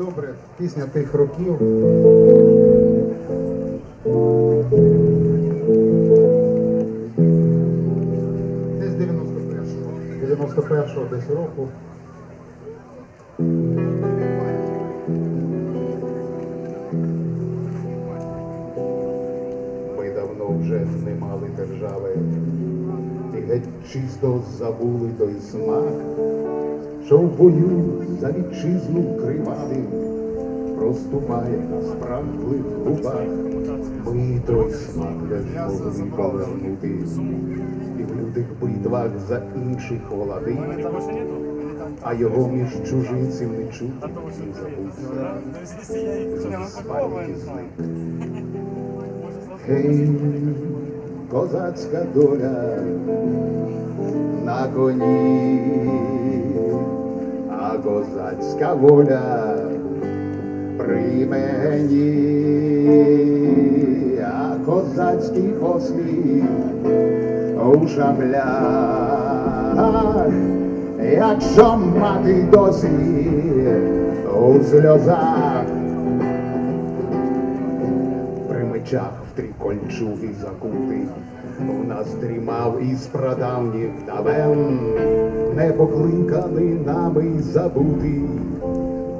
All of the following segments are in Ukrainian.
добре. Пісня тих років. Десь 91-го. 91-го десь року. Ми давно вже не мали держави, і геть чисто забули той смак, що в бою за вітчизну кривавим проступає на спраглих губах. Ми той смак не повернути, і в лютих битвах за інших влади, а його між чужинців не чути і забувся. З пам'яті зник. Гей, козацька доля на коні, козацька воля при мені, а козацький посміх у шаблях, якщо мати досі у сльозах при мечах в трикольчуги закутий, у нас дрімав із прадавніх давен, не покликаний нами забутий,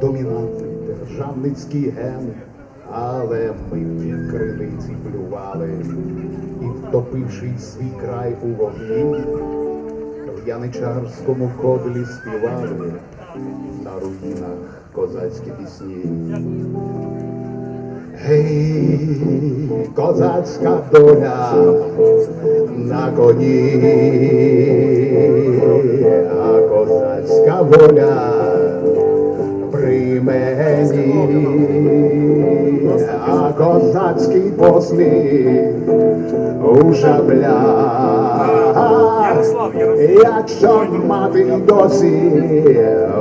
домінантний державницький ген, але ми ті криниці плювали, і втопивши свій край у вогні, в яничарському кодлі співали. На руїнах козацькі пісні. Гей, козацька доля на коні, а козацька воля при мені, а козацький посміх у Ярослав. Якщо мати досі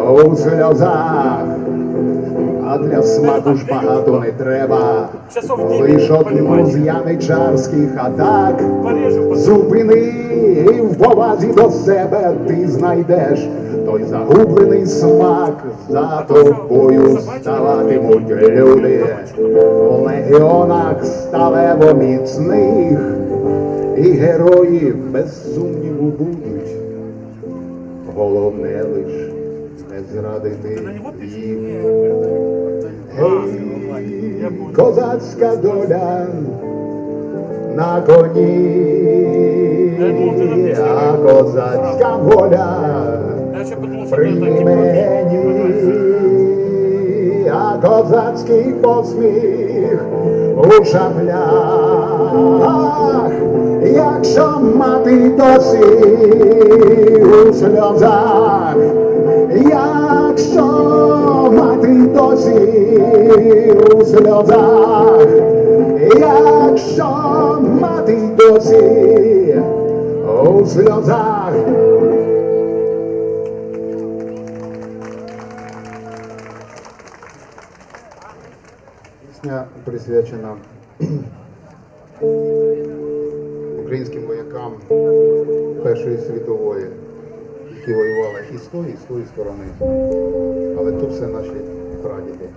у сльозах, а для смаку ж багато не треба. Лиш одну з яничарських атак. Зупини і в повазі до себе ти знайдеш той загублений смак. За тобою ставатимуть люди у легіонах сталево міцних, і герої без сумніву будуть. Головне лиш зрадити їх. Гей, козацька доля на коні, а козацька воля Я ще подумав, що при це такі мені, а козацький посміх у шаблях, якщо мати досі у сльозах, якщо мати досі у сльозах, якщо мати досі у сльозах. Пісня присвячена українським воякам Першої світової, які воювали і з тої, і з тої сторони. Але тут все наші прадіди.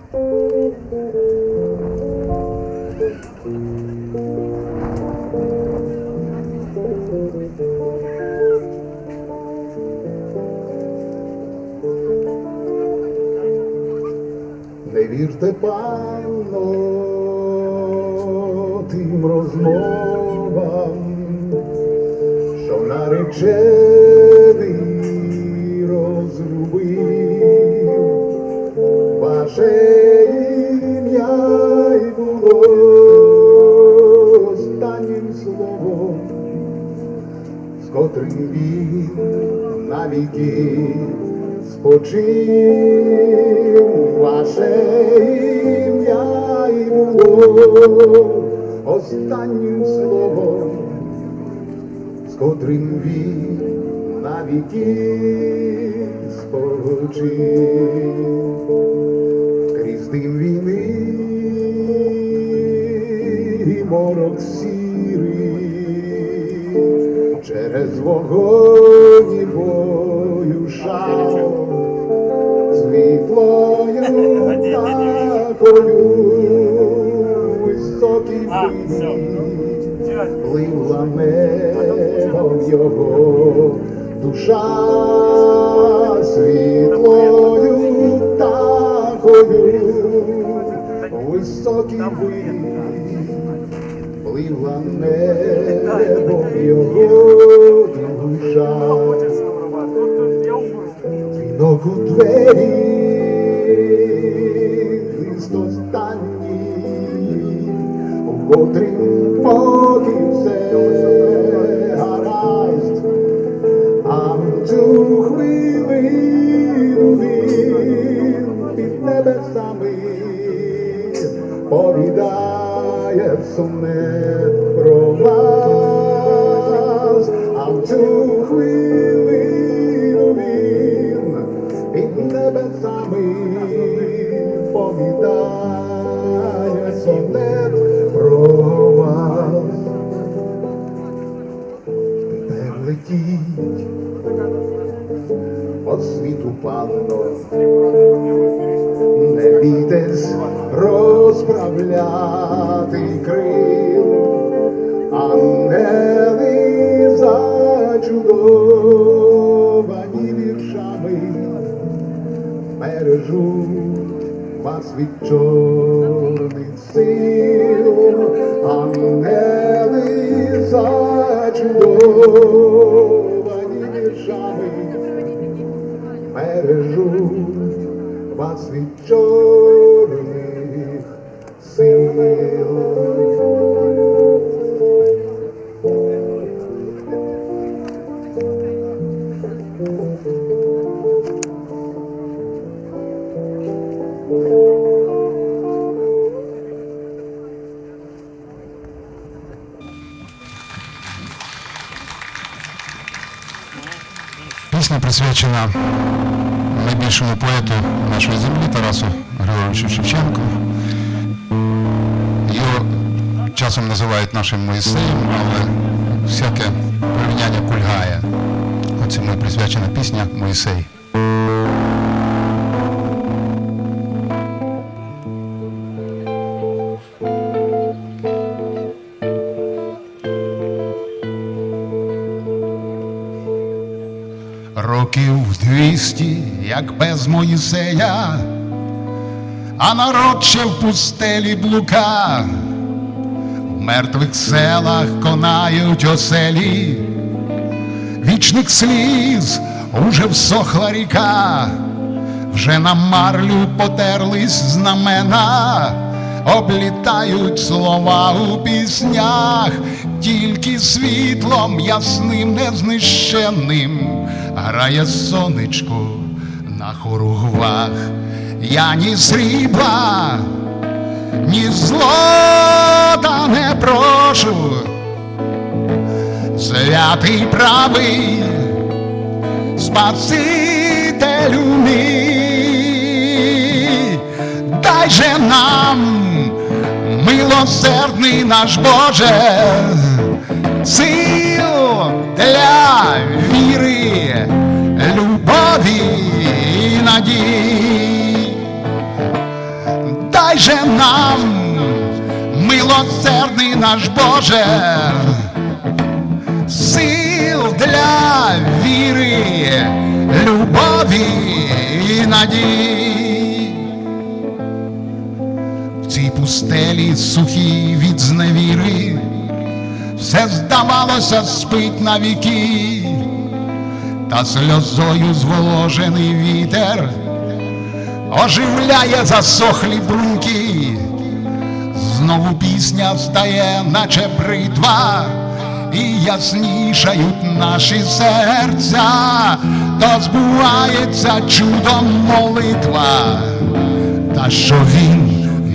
Не вірте, панно, тим розмовам, що наречений ваше ім'я й було останнім словом, з котрим він навіки спочив ваше ім'я і було останнім словом, з котрим він навіки спочив. Вогонь і бою шав, світлою птахою високий все. вид, пливла небом його душа. Світлою птахою високий вид, пливла небо його душа. Я у двері, лист останній, у котрім поки все сумне про вас, а в цю хвилину він під небесами повідає сонет про вас. Тепер летіть по світу панно, не бійтесь розправляти крил, ангели зачудовані віршами бережуть вас від чорних сил, ангели зачудовані віршами бережуть вас від чорних Пісня присвячена найбільшому поету нашої землі Тарасу Григоровичу Шевченку. Його часом називають нашим Моїсеєм, але всяке порівняння кульгає. Оце йому присвячена пісня Моїсей. Років двісті, як без Моїсея, а народ ще в пустелі блука, в мертвих селах конають оселі, вічних сліз уже всохла ріка, вже на марлю потерлись знамена, облітають слова у піснях, тільки світлом ясним, незнищенним. Грає сонечко на хоругвах. Я ні срібла, ні злота не прошу, святий правий, спасителю мій, дай же нам, милосердний наш Боже, сил для віри, любові і надій. Дай же нам, милосердний наш Боже, сил для віри, любові і надій. Пустелі сухій від зневіри, все здавалося спить на віки, та сльозою зволожений вітер оживляє засохлі бруньки, знову пісня стає, наче бритва, і яснішають наші серця, то збувається чудом молитва, та що він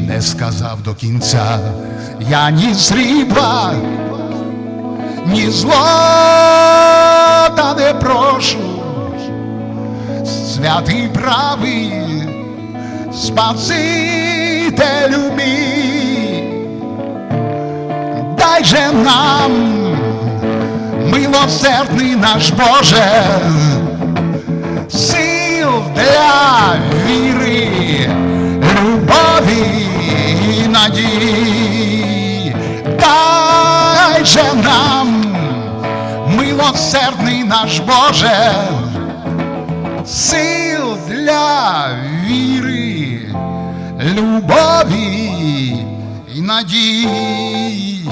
не сказав до кінця, я ні срібла, ні злота не прошу, святий правий, спасителю мій, дай же нам, милосердний наш Боже, надій, дай же нам, милосердний наш Боже, сил для віри, любові і надій.